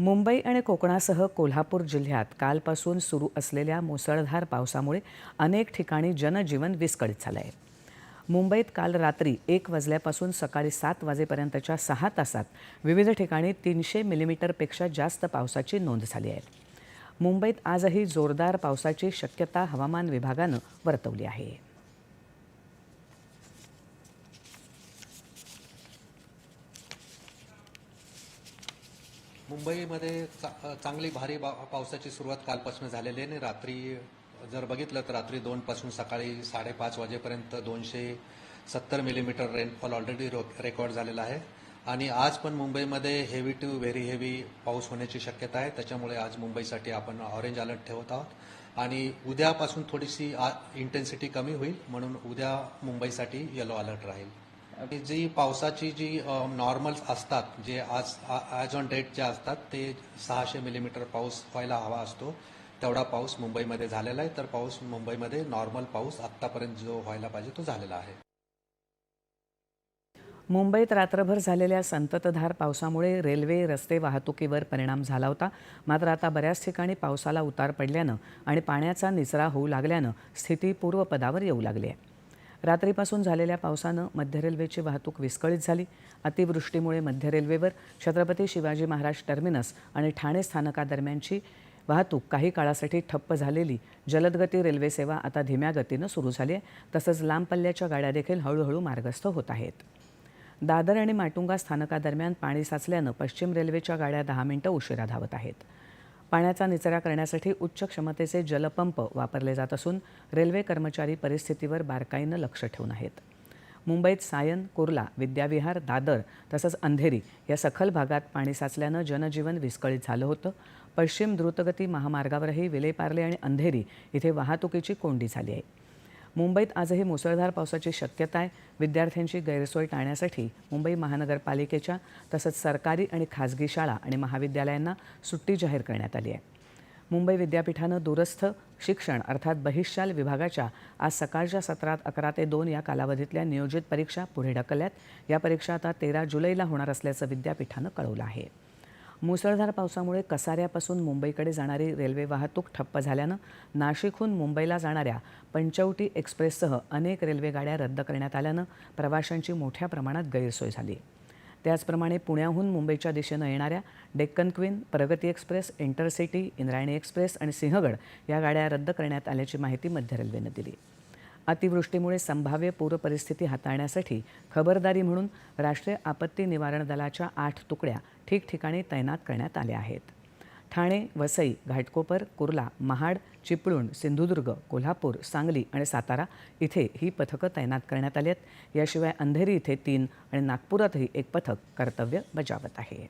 मुंबई आणि कोकणासह कोल्हापूर जिल्ह्यात कालपासून सुरू असलेल्या मुसळधार पावसामुळे अनेक ठिकाणी जनजीवन विस्कळीत झालं आहे मुंबईत काल रात्री एक वाजल्यापासून सकाळी सात वाजेपर्यंतच्या सहा तासात विविध ठिकाणी तीनशे मिलीमीटरपेक्षा जास्त पावसाची नोंद झाली आहे. मुंबईत आजही जोरदार पावसाची शक्यता हवामान विभागानं वर्तवली आहे. मुंबईमध्ये चा चांगली भारी पावसाची सुरुवात कालपासून झालेली आहे आणि रात्री जर बघितलं तर रात्री दोनपासून सकाळी साडेपाच वाजेपर्यंत दोनशे सत्तर मिलीमीटर रेनफॉल ऑलरेडी रेकॉर्ड झालेला आहे. आणि आज पण मुंबईमध्ये हेवी टू व्हेरी हेवी पाऊस होण्याची शक्यता आहे. त्याच्यामुळे आज मुंबईसाठी आपण ऑरेंज अलर्ट ठेवत आहोत. आणि उद्यापासून थोडीशी इंटेन्सिटी कमी होईल. म्हणून उद्या मुंबईसाठी येलो अलर्ट राहील. जी पावसाची जी नॉर्मल असतात जे आज ॲज ऑन डेट जे असतात ते सहाशे मिलीमीटर पाऊस व्हायला हवा असतो. तेवढा पाऊस मुंबईमध्ये झालेला आहे तर पाऊस मुंबईमध्ये नॉर्मल पाऊस आत्तापर्यंत जो व्हायला पाहिजे तो झालेला आहे. मुंबईत रात्रभर झालेल्या संततधार पावसामुळे रेल्वे रस्ते वाहतुकीवर परिणाम झाला होता. मात्र आता बऱ्याच ठिकाणी पावसाला उतार पडल्यानं आणि पाण्याचा निचरा होऊ लागल्यानं स्थिती पूर्वपदावर येऊ लागली आहे. रात्रीपासून झालेल्या पावसानं मध्य रेल्वेची वाहतूक विस्कळीत झाली. अतिवृष्टीमुळे मध्य रेल्वेवर छत्रपती शिवाजी महाराज टर्मिनस आणि ठाणे स्थानकादरम्यानची वाहतूक काही काळासाठी ठप्प झालेली. जलदगती रेल्वे सेवा आता धीम्या गतीनं सुरू झाली आहे. तसंच लांब पल्ल्याच्या गाड्या देखील हळूहळू मार्गस्थ होत आहेत. दादर आणि माटुंगा स्थानकादरम्यान पाणी साचल्यानं पश्चिम रेल्वेच्या गाड्या दहा मिनिटं उशिरा धावत आहेत. पाण्याचा निचरा करण्यासाठी उच्च क्षमतेचे जलपंप वापरले जात असून रेल्वे कर्मचारी परिस्थितीवर बारकाईनं लक्ष ठेवून आहेत. मुंबईत सायन कुर्ला विद्याविहार दादर तसंच अंधेरी या सखल भागात पाणी साचल्यानं जनजीवन विस्कळीत झालं होतं. पश्चिम द्रुतगती महामार्गावरही विलेपार्ले आणि अंधेरी इथे वाहतुकीची कोंडी झाली आहे. मुंबईत आजही मुसळधार पावसाची शक्यता आहे. विद्यार्थ्यांची गैरसोय टाळण्यासाठी मुंबई महानगरपालिकेच्या तसंच सरकारी आणि खाजगी शाळा आणि महाविद्यालयांना सुट्टी जाहीर करण्यात आली आहे. मुंबई विद्यापीठानं दूरस्थ शिक्षण अर्थात बहिष्शाल विभागाच्या आज सकाळच्या सत्रात अकरा ते दोन या कालावधीतल्या नियोजित परीक्षा पुढे ढकलल्यात. या परीक्षा आता तेरा जुलैला होणार असल्याचं विद्यापीठानं कळवलं आहे. मुसळधार पावसामुळे कसाऱ्यापासून मुंबईकडे जाणारी रेल्वे वाहतूक ठप्प झाल्यानं नाशिकहून मुंबईला जाणाऱ्या पंचवटी एक्सप्रेससह अनेक रेल्वेगाड्या रद्द करण्यात आल्यानं प्रवाशांची मोठ्या प्रमाणात गैरसोय झाली. त्याचप्रमाणे पुण्याहून मुंबईच्या दिशेनं येणाऱ्या Deccan queen Pragati express intercity Indrayani express आणि सिंहगड या गाड्या रद्द करण्यात आल्याची माहिती मध्य रेल्वेनं दिली. अतिवृष्टीमुळे संभाव्य पूरपरिस्थिती हाताळण्यासाठी खबरदारी म्हणून राष्ट्रीय आपत्ती निवारण दलाच्या आठ तुकड्या ठिकठिकाणी तैनात करण्यात आल्या आहेत. ठाणे वसई घाटकोपर कुर्ला महाड चिपळूण सिंधुदुर्ग कोल्हापूर सांगली आणि सातारा इथे ही पथकं तैनात करण्यात आली आहेत. याशिवाय अंधेरी इथे तीन आणि नागपुरातही एक पथक कर्तव्य बजावत आहे.